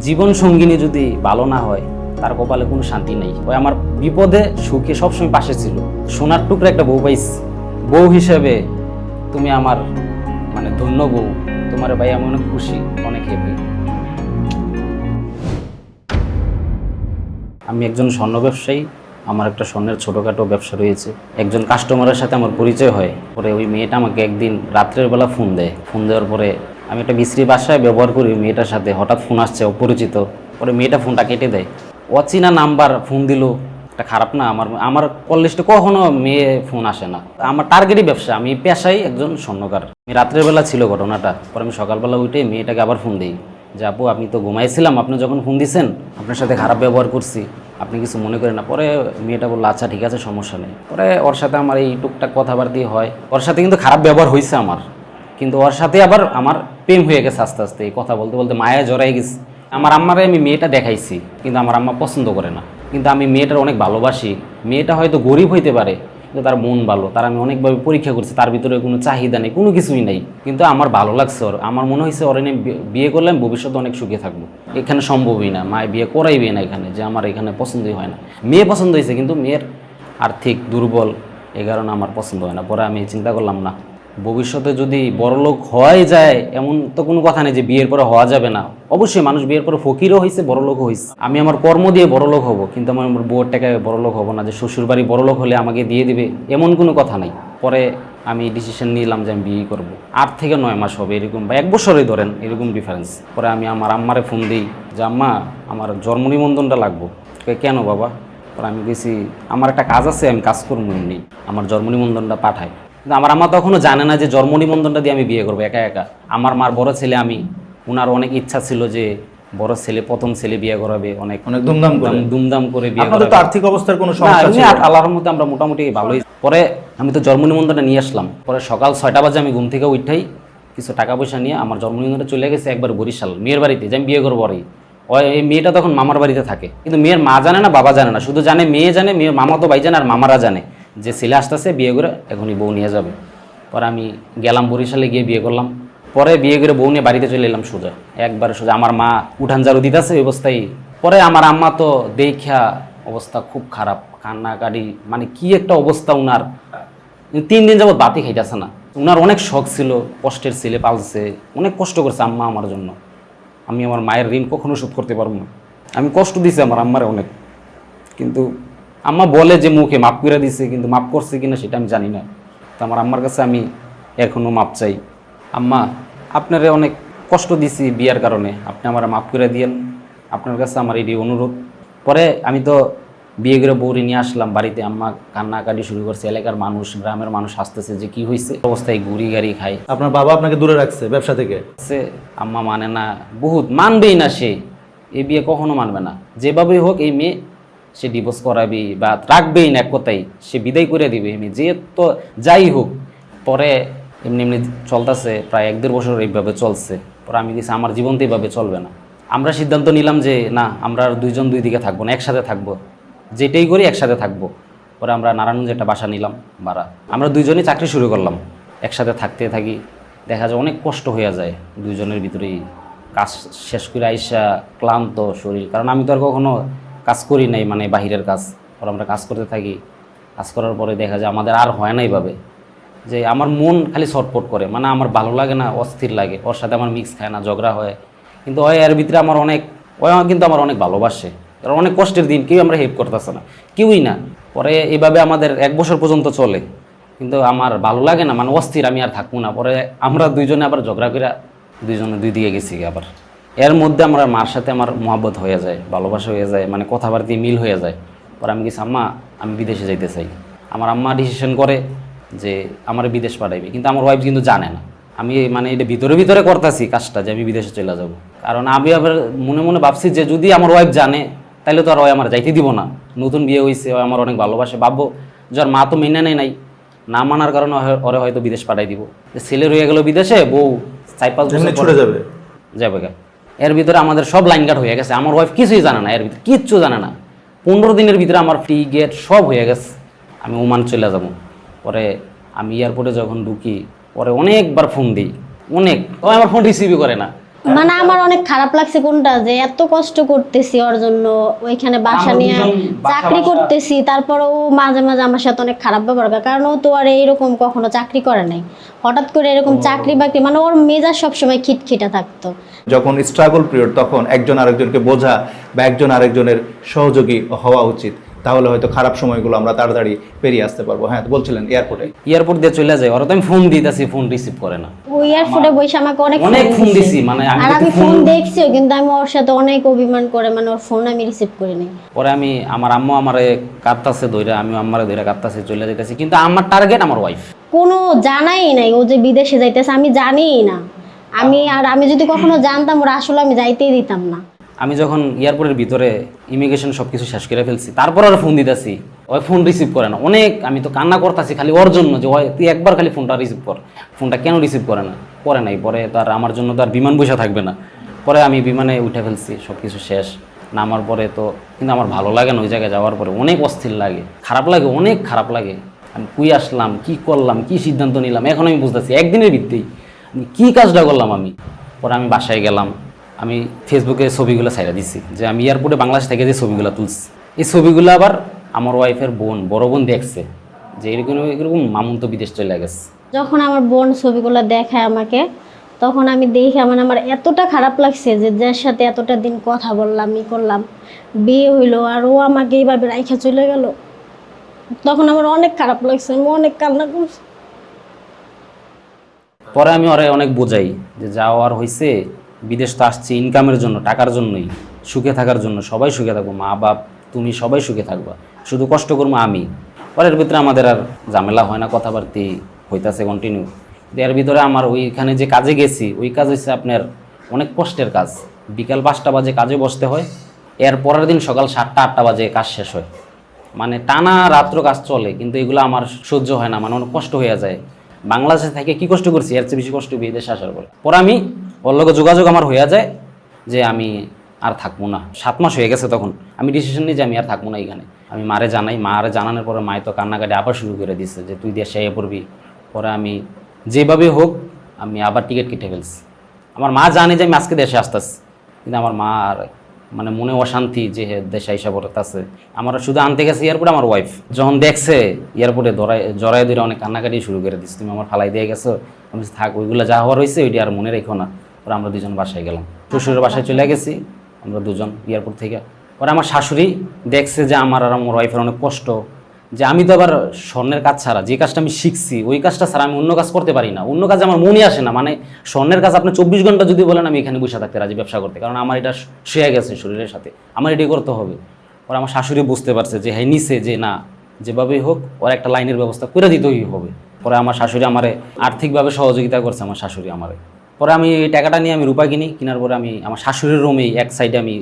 জীবন সঙ্গিনী যদি ভালো না হয়, তার কপালে কোনো শান্তি নেই। ওই আমার বিপদে সুখে সবসময় পাশে ছিল। সোনার টুকরা একটা বউ পাইছি। বউ হিসেবে তুমি আমার মানে ধন্য বউ। তোমার ভাই আমি অনেক খুশি, অনেক হ্যাপি আমি একজন স্বর্ণ ব্যবসায়ী। আমার একটা স্বর্ণের ছোটোখাটো ব্যবসা রয়েছে। একজন কাস্টমারের সাথে আমার পরিচয় হয়। পরে ওই মেয়েটা আমাকে একদিন রাত্রের বেলা ফোন দেয়। ফোন দেওয়ার পরে আমি একটা বিশ্রী বাসায় ব্যবহার করি, মেয়েটার সাথে। হঠাৎ ফোন আসছে, অপরিচিত। পরে মেয়েটা ফোনটা কেটে দেয়। অচেনা নাম্বার ফোন দিল। এটা খারাপ না, আমার আমার কল লিস্টে কখনো মেয়ে ফোন আসে না। আমার টার্গেটই ব্যবসা। আমি পেশাই একজন স্বর্ণকার। আমি রাত্রের বেলা ছিল ঘটনাটা। পরে আমি সকালবেলা উঠে মেয়েটাকে আবার ফোন দিই। যে, আপু, আপনি তো ঘুমাইছিলাম। আপনি যখন ফোন দিছেন, আপনার সাথে খারাপ ব্যবহার করছি। আপনি কিছু মনে করেন না। পরে মেয়েটা বলল আচ্ছা ঠিক আছে, সমস্যা নেই। পরে ওর সাথে আমার এই টুকটাক কথাবার্তি হয়। ওর সাথে কিন্তু খারাপ ব্যবহার হয়েছে আমার। কিন্তু ওর সাথে আবার আমার প্রেম হয়ে গেছে আস্তে আস্তে, এই কথা বলতে বলতে মায়া জড়াই গেছে। আমার আম্মারে আমি মেয়েটা দেখাইছি, কিন্তু আমার আম্মা পছন্দ করে না। কিন্তু আমি মেয়েটার অনেক ভালোবাসি। মেয়েটা হয়তো গরিব হইতে পারে, কিন্তু তার মন ভালো। তার আমি অনেকভাবে পরীক্ষা করছি, তার ভিতরে কোনো চাহিদা নেই, কোনো কিছুই নেই। কিন্তু আমার ভালো লাগছে ওর। আমার মনে হয়েছে ওর এনে বিয়ে করলে আমি ভবিষ্যতে অনেক সুখে থাকব। এখানে সম্ভবই না, মায় বিয়ে করাইবে না এখানে, যে আমার এখানে পছন্দই হয় না। মেয়ে পছন্দ হয়েছে কিন্তু মেয়ের আর্থিক দুর্বল এই কারণে আমার পছন্দ হয় না। পরে আমি চিন্তা করলাম, না ভবিষ্যতে যদি বড়লোক হওয়াই যায়, এমন তো কোনো কথা নেই যে বিয়ের পরে হওয়া যাবে না। অবশ্যই মানুষ বিয়ের পরে ফকিরও হয়েছে বড়লোকও হয়েছে আমি আমার কর্ম দিয়ে বড়লোক হব, কিন্তু আমার আমার বউয়ের টাকায় বড়লোক হব না, যে শ্বশুর শ্বশুরবাড়ি বড়লোক হলে আমাকে দিয়ে দিবে, এমন কোনো কথা নাই। পরে আমি ডিসিশন নিলাম যে আমি বিয়ে করব। আট থেকে নয় মাস হবে এরকম, বা এক বছরে ধরেন, এরকম ডিফারেন্স পরে আমি আমার আম্মারে ফোন দিই, যে আম্মা, আমার জন্ম নিবন্ধনটা লাগবো। কেন বাবা? পরে আমি গেছি, আমার একটা কাজ আছে, আমি কাজ করব এমনি, আমার জন্ম নিবন্ধনটা পাঠায়। আমার আম্মা তখনও জানে না যে জন্ম নিবন্ধনটা দিয়ে আমি বিয়ে করব একা একা। আমার মার বড় ছেলে আমি ওনার অনেক ইচ্ছা ছিল যে বড় ছেলে প্রথম ছেলে বিয়ে করাবে অনেক অনেক ধুমধাম করে। দুমদাম করে বিয়ে তো আর্থিক অবস্থার কোনো সমস্যা ছিল আ- আল্লাহর মধ্যে আমরা মোটামুটি ভালোই। পরে আমি তো জন্ম নিবন্ধনটা নিয়ে আসলাম। পরে সকাল ছয়টা বাজে আমি ঘুম থেকে উঠাই কিছু টাকা পয়সা নিয়ে আমার জন্ম নিবন্ধনটা চলে গেছে একবার বরিশাল মেয়ের বাড়িতে যে আমি বিয়ে করব আর এই মেয়েটা তখন মামার বাড়িতে থাকে। কিন্তু মেয়ের মা জানে না বাবা জানে না। শুধু জানে মেয়ে জানে মেয়ের মামা তো ভাই জানে আর মামারা জানে। যে ছেলে আসতেছে, বিয়ে করে এখনই বউ নিয়ে যাবে। পরে আমি গেলাম বরিশালে গিয়ে বিয়ে করলাম। পরে বিয়ে করে বউ নিয়ে বাড়িতে চলে এলাম সোজা। একবারে সোজা। আমার মা উঠান ঝাড়ু দিতেছে ওই অবস্থায়। পরে আমার আম্মা তো দেখা অবস্থা খুব খারাপ। কান্নাকাটি মানে কি একটা অবস্থা উনার। তিন দিন যাবত বাতি খাইতেছে না। উনার অনেক শখ ছিল, কষ্টের ছেলে পালছে। অনেক কষ্ট করছে আম্মা আমার জন্য। আমি আমার মায়ের ঋণ কখনো শোধ করতে পারব না। আমি কষ্ট দিছি আমার আম্মারে অনেক। কিন্তু আম্মা বলে যে মুখে মাপ করে দিছে কিন্তু মাপ করছে কিনা সেটা আমি জানি না। তো আমার আম্মার কাছে আমি এখনও মাপ চাই। আম্মা আপনারে অনেক কষ্ট দিছি বিয়ার কারণে। আপনি আমার মাপ করে দিয়েন। আপনার কাছে আমার এটি অনুরোধ। পরে আমি তো বিয়ে করে বউরে নিয়ে আসলাম বাড়িতে। আম্মা কান্নাকাটি শুরু করছে এলাকার মানুষ গ্রামের মানুষ আসতেছে যে কি হয়েছে অবস্থায় গুড়ি গাড়ি খায়। আপনার বাবা আপনাকে দূরে রাখছে ব্যবসা থেকে? সে আম্মা মানে না বহুত মানবেই না সে। এই বিয়ে কখনো মানবে না। যেভাবেই হোক এই মেয়ে সে ডিভোর্স করাবি বা রাখবেই না কথাই সে বিদায় করে দিবে। এমনি যে তো যাই হোক, পরে এমনি এমনি চলতেছে, প্রায় এক দেড় বছর এইভাবে চলছে। পরে আমি দিছি আমার জীবন তো এইভাবে চলবে না। আমরা সিদ্ধান্ত নিলাম যে, না, আমরা আর দুইজন দুই দিকে থাকব না, একসাথে থাকব। যেটাই করি একসাথে থাকব। পরে আমরা নারায়ণগঞ্জে একটা বাসা নিলাম, ভাড়া। আমরা দুইজনই চাকরি শুরু করলাম। একসাথে থাকতে থাকি, দেখা যায় অনেক কষ্ট হয়ে যায় দুইজনের ভিতরেই। কাজ শেষ করে আইসা ক্লান্ত শরীর। কারণ আমি তো আর কখনো কাজ করি নাই মানে বাহিরের কাজ। পরে আমরা কাজ করতে থাকি। কাজ করার পরে দেখা যায় আমাদের আর হয় না এইভাবে যে আমার মন খালি ছটপট করে মানে আমার ভালো লাগে না, অস্থির লাগে। ওর সাথে আমার মিক্স খায় না, ঝগড়া হয়। কিন্তু ওই এর ভিতরে আমার অনেক, ওই কিন্তু আমার অনেক ভালোবাসে। কারণ অনেক কষ্টের দিন, কেউ আমরা হেল্প করতেছে না। কেউই না। পরে এইভাবে আমাদের এক বছর পর্যন্ত চলে। কিন্তু আমার ভালো লাগে না মানে অস্থির, আমি আর থাকব না। পরে আমরা দুইজনে আবার ঝগড়া করে দুইজনে দুই দিকে গেছি আবার। এর মধ্যে আমার মার সাথে আমার মহাব্বত হয়ে যায় ভালোবাসা হয়ে যায় মানে কথাবার্তি মিল হয়ে যায়। পরে আমি গেছি আম্মা আমি বিদেশে যাইতে চাই। আমার আম্মা ডিসিশন করে যে আমার বিদেশ পাঠাইবে। কিন্তু আমার ওয়াইফ কিন্তু জানে না। আমি মানে এটা ভিতরে ভিতরে করতেছি কাজটা যে আমি বিদেশে চলে যাব। কারণ আমি আবার মনে মনে ভাবছি যে যদি আমার ওয়াইফ জানে তাহলে তো আর ওই আমার যাইতে দিব না। নতুন বিয়ে হয়েছে ও আমার অনেক ভালোবাসে ভাববো যার মা তো মেনে নেয় নাই না মানার কারণে হয়- ওরে হয়তো বিদেশ পাঠাই দিব। যে ছেলে রয়ে গেল বিদেশে বউ চার পাঁচ বছর যাবে। যাবে। এর ভিতরে আমাদের সব লাইন কাট হয়ে গেছে। আমার ওয়াইফ কিছুই জানে না, এর ভিতরে কিচ্ছু জানে না। পনেরো দিনের ভিতরে আমার ফ্রি গেট সব হয়ে গেছে। আমি ওমান চলে যাব। পরে আমি এয়ারপোর্টে যখন ঢুকি, পরে অনেকবার ফোন দিই। অনেক। ও আমার ফোন রিসিভই করে না। মানে আমার অনেক খারাপ লাগছে কোনটা? যে এত কষ্ট করতেছি ওর জন্য ওইখানে বাসা নিয়ে চাকরি করতেছি তারপরে ও মাঝে মাঝে আমার সাথে অনেক খারাপ ব্যবহার করে কারণ ও তো আর এইরকম কখনো চাকরি করে নাই। হঠাৎ করে এরকম চাকরি বাকরি মানে ওর মেজাজ সবসময় খিটখিটা থাকতো। যখন স্ট্রাগল পিরিয়ড তখন একজন আরেকজনকে বোঝা বা একজন আরেকজনের সহযোগী হওয়া উচিত। তাহলে হয়তো খারাপ সময়গুলো আমরা তাড়াতাড়ি পেরিয়ে আসতে পারব। হ্যাঁ তো বলছিলেন এয়ারপোর্টে এয়ারপোর্ট দিয়ে চলে যায় ওরা তো আমি ফোন দিতেছি ফোন রিসিভ করে না। ওই এয়ারপোর্টে বসে আমাকে অনেক অনেক ফোন দিছি, মানে আমি আমি ফোন ফোন- দেখছিও কিন্তু আমি ওর সাথে অনেক অভিমান করে মানে ওর ফোন আমি রিসিভ করি নাই। পরে আমি আমার আম্মু আমারে কাঁদতাছে ধইরা আমি আম্মারে ধইরা কাঁদতাছে চলে যাইতেছি। কিন্তু আমার টার্গেট আমার ওয়াইফ কোনো জানাই নাই ও যে বিদেশে যাইতেছে আমি জানিই না। আমি আর আমি যদি কখনো জানতাম ওরা আসলে আমি যাইতেই দিতাম না। আমি যখন এয়ারপোর্টের ভিতরে ইমিগ্রেশন সব কিছু শেষ করে ফেলছি, তারপর আর ফোন দিতেছি। ওই ফোন রিসিভ করে না। অনেক আমি তো কান্না করতেছি খালি ওর জন্য যে, ওই, তুই একবার খালি ফোনটা রিসিভ কর। ফোনটা কেন রিসিভ করে না? করে নাই। পরে তার আমার জন্য তো আর বিমান বসে থাকবে না। পরে আমি বিমানে উঠে ফেলছি সব কিছু শেষ। নামার পরে তো, কিন্তু আমার ভালো লাগে না ওই জায়গায় যাওয়ার পরে। অনেক অস্থির লাগে। খারাপ লাগে, অনেক খারাপ লাগে। আমি কুই আসলাম, কি করলাম, কি সিদ্ধান্ত নিলাম? এখন আমি বুঝতেছি, একদিনের ভিত্তেই আমি কী কাজটা করলাম আমি? পরে আমি বাসায় গেলাম। আমি ফেসবুকে ছবিগুলো ছাইড়া দিছি যে আমি এয়ারপোর্টে বাংলাদেশ থেকে যে ছবিগুলো তুলছি। এই ছবিগুলো আবার আমার ওয়াইফের বোন বড় বোন দেখছে যে এরকম এরকম মামুন তো বিদেশ চলে গেছে। যখন আমার বোন ছবিগুলো দেখায় আমাকে তখন আমি দেখে মানে আমার এতটা খারাপ লাগছে যে যার সাথে এতটা দিন কথা বললাম ই করলাম বিয়ে হইল আর ও আমাকে এইভাবে রাইখা চলে গেল। তখন আমার অনেক খারাপ লাগছে আমি অনেক কান্না করছি। পরে আমি ওরে অনেক বোঝাই যে যাওয়ার হয়েছে বিদেশ তো আসছে ইনকামের জন্য, টাকার জন্যই, সুখে থাকার জন্য, সবাই সুখে থাকব মা বাপ, তুমি সবাই সুখে থাকবা। শুধু কষ্ট করব আমি, পরের ভিতরে আমাদের আর ঝামেলা হয় না, কথাবার্তি হইতাছে কন্টিনিউ এর ভিতরে আমার ওইখানে যে কাজে গেছি, ওই কাজ হচ্ছে আপনার অনেক কষ্টের কাজ। বিকাল পাঁচটা বাজে কাজে বসতে হয়, এর পরের দিন সকাল সাতটা, আটটা বাজে কাজ শেষ হয়। মানে টানা রাত্র কাজ চলে, কিন্তু এগুলো আমার সহ্য হয় না মানে অনেক কষ্ট হয়ে যায়। বাংলাদেশে থেকে কি কষ্ট করছি? এর চেয়ে বেশি কষ্ট বিদেশে আসার পরে। পরে আমি ওর লগে যোগাযোগ আমার হয়ে যায় যে আমি আর থাকব না। সাত মাস হয়ে গেছে তখন। আমি ডিসিশন নিই যে আমি আর থাকব না এখানে আমি মারে জানাই, মারে জানানোর পরে মায় তো কান্নাকাটি আবার শুরু করে দিচ্ছে যে তুই দেশে এ পড়বি। পরে আমি যেভাবে হোক আমি আবার টিকিট কেটে ফেলছি। আমার মা জানে যে আমি আজকে দেশে আসতেছি। কিন্তু আমার মা আর মানে মনে অশান্তি যে দেশে আইসা পড়তেছে। আমার শুধু আনতে গেছে এয়ারপোর্টে আমার ওয়াইফ যখন দেখছে এয়ারপোর্টে দরাই জড়াই ধরে অনেক কান্নাকাটি শুরু করে দিচ্ছে তুমি আমার ফালাই দিয়ে গেছো আমি থাক, ওইগুলো যা হওয়ার হয়েছে ওইটি আর মনে রেখো না। পরে আমরা দুজন বাসায় গেলাম। শ্বশুরের বাসায় চলে গেছি, আমরা দুজন এয়ারপোর্ট থেকে। পরে আমার শাশুড়ি দেখছে যে আমার আর আমার ওয়াইফের অনেক কষ্ট, যে আমি তো আবার স্বর্ণের কাজ ছাড়া, যে কাজটা আমি শিখছি, ওই কাজটা ছাড়া আমি অন্য কাজ করতে পারি না। অন্য কাজে আমার মনে আসে না মানে স্বর্ণের কাজ আপনি চব্বিশ ঘণ্টা যদি বলেন, আমি এখানে বসে থাকতে রাজি ব্যবসা করতে। কারণ আমার এটা শুয়ে গেছে শরীরের সাথে, আমার এটাই করতে হবে। পরে আমার শাশুড়ি বুঝতে পারছে যে হ্যাঁ নিছে যে না, যেভাবেই হোক, ওর একটা লাইনের ব্যবস্থা করে দিতেই হবে। পরে আমার শাশুড়ি আমারে আর্থিকভাবে সহযোগিতা করছে, আমার শাশুড়ি আমারে। পরে আমি এই টাকাটা নিয়ে আমি রূপা কিনি কেনার পরে আমি আমার শাশুড়ির রুমেই এক সাইডে আমি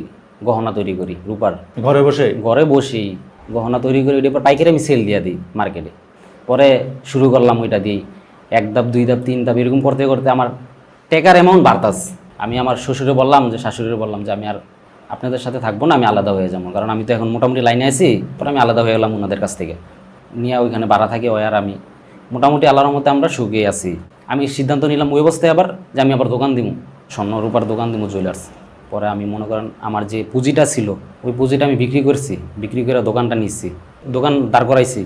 গহনা তৈরি করি রূপার। ঘরে বসে? ঘরে বসেই গহনা তৈরি করে ওইটা পর পাইকারি আমি সেল দিয়ে দিই মার্কেটে পরে শুরু করলাম ওইটা দিই এক ধাপ দুই ধাপ তিন ধাপ এরকম করতে করতে আমার টেকার অ্যামাউন্ট বাড়তাস। আমি আমার শ্বশুরে বললাম যে শাশুড়িরে বললাম যে আমি আর আপনাদের সাথে থাকব না আমি আলাদা হয়ে যাব। কারণ আমি তো এখন মোটামুটি লাইনে আছি পরে আমি আলাদা হয়ে গেলাম ওনাদের কাছ থেকে। নিয়ে ওইখানে বাড়া থাকে ওই আর আমি মোটামুটি আল্লাহর মধ্যে আমরা সুখে আছি। আমি সিদ্ধান্ত নিলাম ওই অবস্থায় আবার যে আমি আবার দোকান দিব স্বর্ণ রূপার দোকান দিব জুয়েলার্স পরে আমি মনে করেন আমার যে পুঁজিটা ছিল, ওই পুঁজিটা আমি বিক্রি করছি, বিক্রি করে দোকানটা নিচ্ছি। দোকান দাঁড় করাইছি।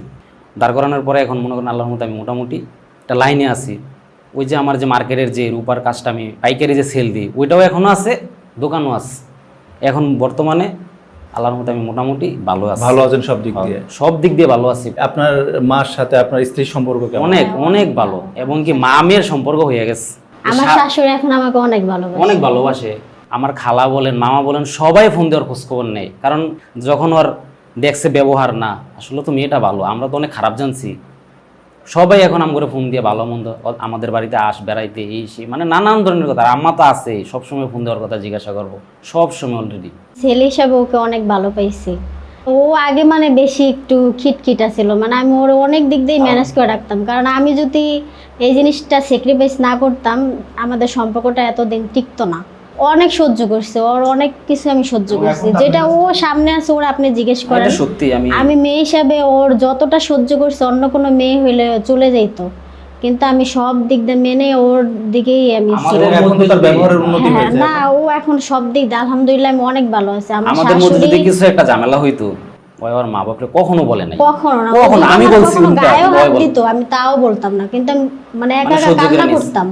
দাঁড় করানোর পরে এখন মনে করেন আল্লাহর মতো আমি মোটামুটি একটা লাইনে আছি। ওই যে আমার যে মার্কেটের যে রূপার কাজটা আমি পাইকারি যে সেল দিই, ওইটাও এখনও আছে, দোকানও আছে। এখন বর্তমানে আল্লাহর মধ্যে আমি মোটামুটি ভালো আছি। ভালো আছেন সব দিক দিয়ে? সব দিক দিয়ে ভালো আছি। আপনার মার সাথে আপনার স্ত্রীর সম্পর্ক কেমন? অনেক অনেক ভালো। এবং কি মা মেয়ের সম্পর্ক হয়ে গেছে। আমার শাশুড়ি এখন আমাকে অনেক ভালোবাসে। অনেক ভালোবাসে। আমার খালা বলেন মামা বলেন সবাই ফোন দেওয়ার খোঁজ খবর নেই কারণ যখন ওর দেখছে ব্যবহার না আসলে তো মেয়েটা ভালো আমরা তো অনেক খারাপ জানছি। সবাই এখন আম করে ফোন দিয়ে ভালো মন্দ আমাদের বাড়িতে আস, বেড়াইতে, এই সেই মানে নানান ধরনের কথা। আম্মা তো আছে, সবসময় ফোন দেওয়ার কথা জিজ্ঞাসা করব, সবসময় অলরেডি ছেলে হিসাবে ওকে অনেক ভালো পাইছি। ও আগে মানে বেশি একটু খিটখিটা ছিল মানে আমি ওর অনেক দিক দিয়ে ম্যানেজ করে রাখতাম। কারণ আমি যদি এই জিনিসটা স্যাক্রিফাইস না করতাম, আমাদের সম্পর্কটা এতদিন টিকতো না। অনেক সহ্য করছে ওর অনেক কিছু আমি সহ্য করছি। যেটা ও সামনে আছে ওর আপনি জিজ্ঞেস করেন। সত্যি আমি আমি মেয়ে হিসাবে ওর যতটা সহ্য করছে অন্য কোনো মেয়ে হইলে চলে যাইতো। কিন্তু আমি সব দিক দিয়ে মেনে ওর দিকেই আমি হ্যাঁ না ও এখন সব দিক দিয়ে আলহামদুলিল্লাহ আমি অনেক ভালো আছে। আমার আমাদের মধ্যে যদি শাশুড়ি কিছু একটা ঝামেলা হইতো ওই আমার মা বাপরে কখনো বলে নাই। কখনো না কখনো, আমি বলছি গায়েও হাত দিত আমি তাও বলতাম না। কিন্তু আমি মানে একা মানে একা কান্না করতাম।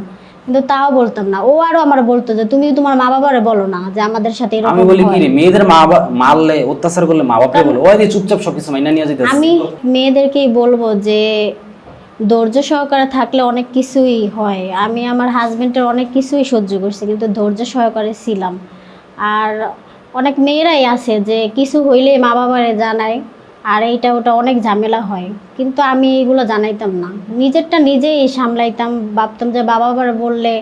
কিন্তু তাও বলতাম না। ও আরও আমার বলতো যে তুমি তোমার মা বাবারে বলো না যে আমাদের সাথে এরকম আমি বলি কি রে মেয়েদের মা মারলে অত্যাচার করলে মা বাপরে বলে? ওই দিয়ে চুপচাপ সবকিছু মাইনা নিয়ে যেতেছে। আমি মেয়েদেরকেই বলব যে ধৈর্য সহকারে থাকলে অনেক কিছুই হয়। আমি আমার হাজবেন্ডের অনেক কিছুই সহ্য করছি কিন্তু ধৈর্য সহকারে ছিলাম। আর অনেক মেয়েরাই আছে যে কিছু হইলে মা বাবারে জানায়। আর এইটা ওটা অনেক ঝামেলা হয়। কিন্তু আমি এইগুলো জানাইতাম না। নিজেরটা নিজেই সামলাইতাম, ভাবতাম যে বাবা বাবারে বললে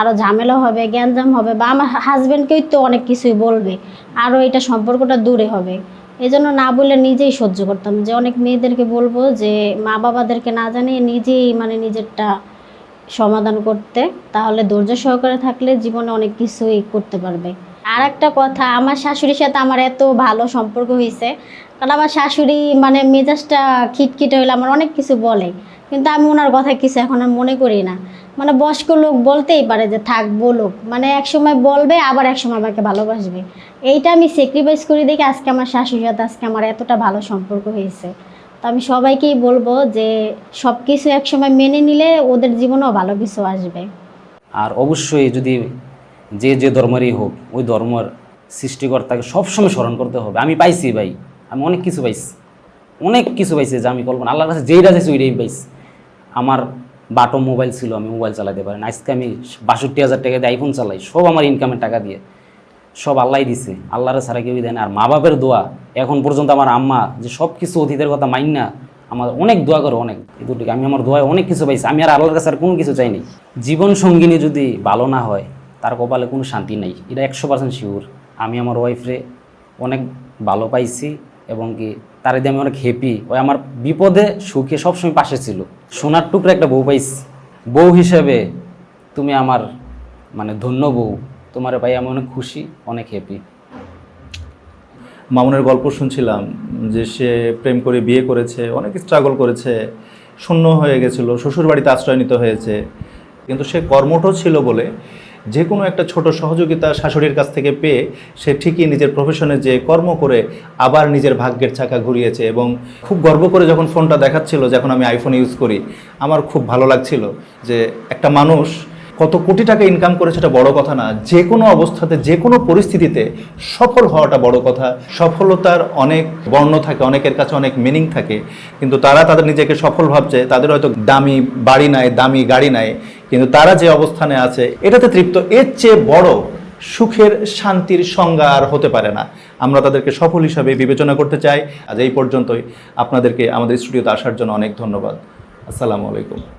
আরও ঝামেলা হবে, গ্যাঞ্জাম হবে বা আমার হাজব্যান্ডকেই তো অনেক কিছুই বলবে আরও এটা সম্পর্কটা দূরে হবে। এই জন্য না বলে নিজেই সহ্য করতাম যে অনেক মেয়েদেরকে বলব যে মা বাবাদেরকে না জানিয়ে নিজেই মানে নিজেরটা সমাধান করতে, তাহলে ধৈর্য সহকারে থাকলে জীবনে অনেক কিছুই করতে পারবে। আর একটা কথা, আমার শাশুড়ির সাথে আমার এত ভালো সম্পর্ক হয়েছে কারণ আমার শাশুড়ি মানে মেজাজটা খিটখিটে হইলে আমার অনেক কিছু বলে। কিন্তু আমি ওনার কথা কিছু এখন আর মনে করি না। মানে বয়স্ক লোক বলতেই পারে যে, থাক, বলুক। মানে এক সময় বলবে, আবার এক সময় আমাকে ভালোবাসবে। এইটা আমি স্যাক্রিফাইস করি দেখে আজকে আমার শাশুড়ির সাথে আজকে আমার এতটা ভালো সম্পর্ক হয়েছে। তো আমি সবাইকেই বলব যে সব কিছু একসময় মেনে নিলে ওদের জীবনেও ভালো কিছু আসবে। আর অবশ্যই যদি যে যে ধর্মেরই হোক, ওই ধর্মের সৃষ্টিকর্তাকে সবসময় স্মরণ করতে হবে। আমি পাইছি ভাই। আমি অনেক কিছু পাইছি। অনেক কিছু পাইছি যে আমি কল্পনা আল্লাহর কাছে যেইটা চাইছি ওইটাই পাইছি। আমার বাটো মোবাইল ছিল, আমি মোবাইল চালাতে পারি না। আজকে আমি বাষট্টি হাজার টাকা দিয়ে আইফোন চালাই, সব আমার ইনকামের টাকা দিয়ে। সব আল্লাহ দিছে। আল্লাহরে ছাড়া কেউই দেয় না। আর মা বাপের দোয়া, এখন পর্যন্ত আমার আম্মা যে সব কিছু অতীতের কথা মাইন না, আমার অনেক দোয়া করে, অনেক। এটুকু আমি আমার দোয়ায় অনেক কিছু পাইছি। আমি আর আল্লাহর কাছে আর কোনো কিছু চাইনি জীবন সঙ্গিনী যদি ভালো না হয়, তার কপালে কোনো শান্তি নেই। এটা একশো পার্সেন্ট শিওর আমি আমার ওয়াইফরে অনেক ভালো পাইছি। এবং কি তার দিয়ে আমি অনেক হ্যাপি ওই আমার বিপদে সুখে সবসময় পাশে ছিল। সোনার টুকরা একটা বউ পাইছি। বউ হিসেবে তুমি আমার মানে ধন্য বউ। তোমার পাই আমি অনেক খুশি, অনেক হ্যাপি মামুনের গল্প শুনছিলাম যে সে প্রেম করে বিয়ে করেছে, অনেক স্ট্রাগল করেছে, শূন্য হয়ে গেছিল, শ্বশুরবাড়িতে আশ্রয় নিতে হয়েছে। কিন্তু সে কর্মঠ ছিল বলে যে কোনো একটা ছোট সহযোগিতা শাশুড়ির কাছ থেকে পেয়ে সে ঠিকই নিজের প্রফেশনে যে কর্ম করে আবার নিজের ভাগ্যের চাকা ঘুরিয়েছে এবং খুব গর্ব করে যখন ফোনটা দেখাচ্ছিল যখন আমি আইফোন ইউজ করি, আমার খুব ভালো লাগছিল যে একটা মানুষ কত কোটি টাকা ইনকাম করে সেটা বড় কথা না, যে কোনো অবস্থাতে, যে কোনো পরিস্থিতিতে সফল হওয়াটা বড় কথা। সফলতার অনেক বর্ণ থাকে, অনেকের কাছে অনেক মিনিং থাকে, কিন্তু তারা তাদের নিজেকে সফল ভাবছে, তাদের হয়তো দামি বাড়ি নাই, দামি গাড়ি নাই কিন্তু তারা যে অবস্থানে আছে, এটাতে তৃপ্ত। এর চেয়ে বড় সুখের শান্তির সংজ্ঞা আর হতে পারে না। আমরা তাদেরকে সফল হিসাবে বিবেচনা করতে চাই। আজ এই পর্যন্তই। আপনাদেরকে আমাদের স্টুডিওতে আসার জন্য অনেক ধন্যবাদ। আসসালামু আলাইকুম।